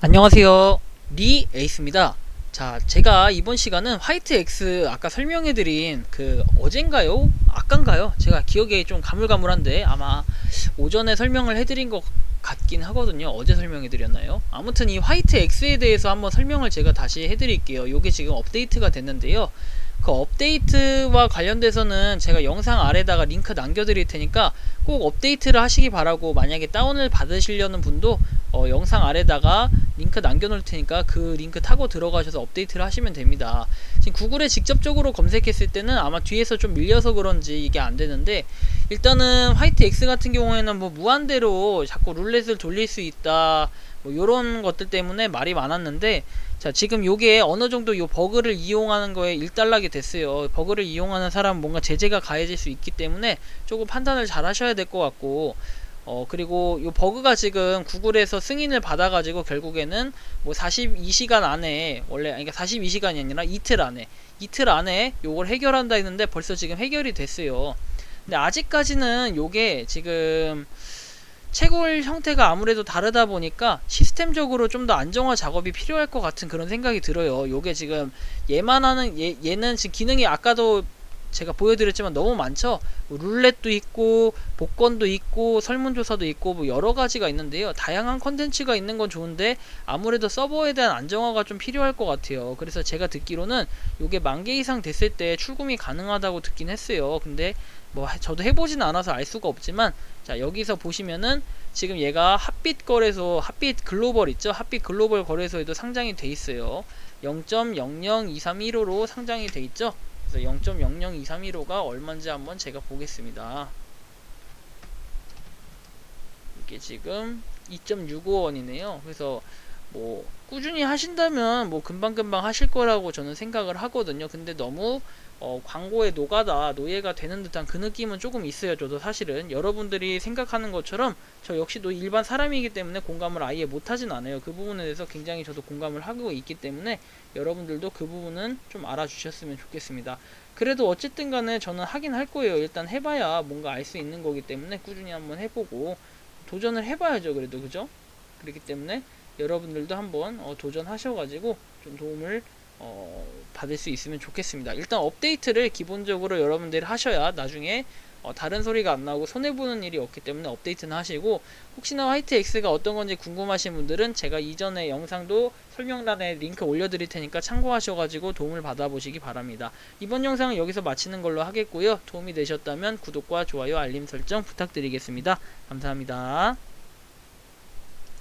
안녕하세요. 리 에이스입니다. 자, 제가 이번 시간은 화이트 X 아까 설명해드린 그 어젠가요? 아까인가요? 제가 기억에 좀 가물가물한데 아마 오전에 설명을 해드린 것 같긴 하거든요. 어제 설명해드렸나요? 아무튼 이 화이트 X에 대해서 한번 설명을 제가 다시 해드릴게요. 요게 지금 업데이트가 됐는데요. 그 업데이트와 관련돼서는 제가 영상 아래다가 링크 남겨드릴 테니까 꼭 업데이트를 하시기 바라고 만약에 다운을 받으시려는 분도 어, 영상 아래다가 링크 남겨놓을 테니까 그 링크 타고 들어가셔서 업데이트를 하시면 됩니다. 지금 구글에 직접적으로 검색했을 때는 아마 뒤에서 좀 밀려서 그런지 이게 안 되는데 일단은 화이트 X 같은 경우에는 뭐 무한대로 자꾸 룰렛을 돌릴 수 있다 뭐 요런 것들 때문에 말이 많았는데 자 지금 요게 어느 정도 요 버그를 이용하는 거에 일단락이 됐어요. 버그를 이용하는 사람은 뭔가 제재가 가해질 수 있기 때문에 조금 판단을 잘 하셔야 될 것 같고 어 그리고 요 버그가 지금 구글에서 승인을 받아 가지고 결국에는 뭐 42시간 안에 원래 그러니까 42시간이 아니라 이틀 안에 이틀 안에 요걸 해결한다 했는데 벌써 지금 해결이 됐어요. 근데 아직까지는 요게 지금 채굴 형태가 아무래도 다르다 보니까 시스템적으로 좀 더 안정화 작업이 필요할 것 같은 그런 생각이 들어요. 요게 지금 얘만 하는 얘, 얘는 지금 기능이 아까도 제가 보여드렸지만 너무 많죠. 뭐 룰렛도 있고 복권도 있고 설문조사도 있고 뭐 여러 가지가 있는데요. 다양한 컨텐츠가 있는 건 좋은데 아무래도 서버에 대한 안정화가 좀 필요할 것 같아요. 그래서 제가 듣기로는 요게 만 개 이상 됐을 때 출금이 가능하다고 듣긴 했어요. 근데 뭐 해- 저도 해보진 않아서 알 수가 없지만 자 여기서 보시면은 지금 얘가 핫빛 거래소 핫빛 글로벌 있죠 핫빛 글로벌 거래소에도 상장이 돼 있어요 0.002315로 상장이 돼 있죠 그래서 0.002315가 얼마인지 한번 제가 보겠습니다. 이게 지금 2.65원이네요. 그래서 뭐 꾸준히 하신다면 뭐 금방금방 하실 거라고 저는 생각을 하거든요 근데 너무 어, 광고에 노가다 노예가 되는 듯한 그 느낌은 조금 있어요. 저도 사실은 여러분들이 생각하는 것처럼 저 역시도 일반 사람이기 때문에 공감을 아예 못하진 않아요. 그 부분에 대해서 굉장히 저도 공감을 하고 있기 때문에 여러분들도 그 부분은 좀 알아주셨으면 좋겠습니다. 그래도 어쨌든 간에 저는 하긴 할 거예요. 일단 해봐야 뭔가 알 수 있는 거기 때문에 꾸준히 한번 해보고 도전을 해봐야죠. 그래도 그죠? 그렇기 때문에 여러분들도 한번 어, 도전하셔가지고 좀 도움을 어, 받을 수 있으면 좋겠습니다. 일단 업데이트를 기본적으로 여러분들이 하셔야 나중에 어, 다른 소리가 안 나오고 손해보는 일이 없기 때문에 업데이트는 하시고 혹시나 화이트 X가 어떤 건지 궁금하신 분들은 제가 이전에 영상도 설명란에 링크 올려드릴 테니까 참고하셔가지고 도움을 받아보시기 바랍니다. 이번 영상은 여기서 마치는 걸로 하겠고요. 도움이 되셨다면 구독과 좋아요, 알림 설정 부탁드리겠습니다. 감사합니다.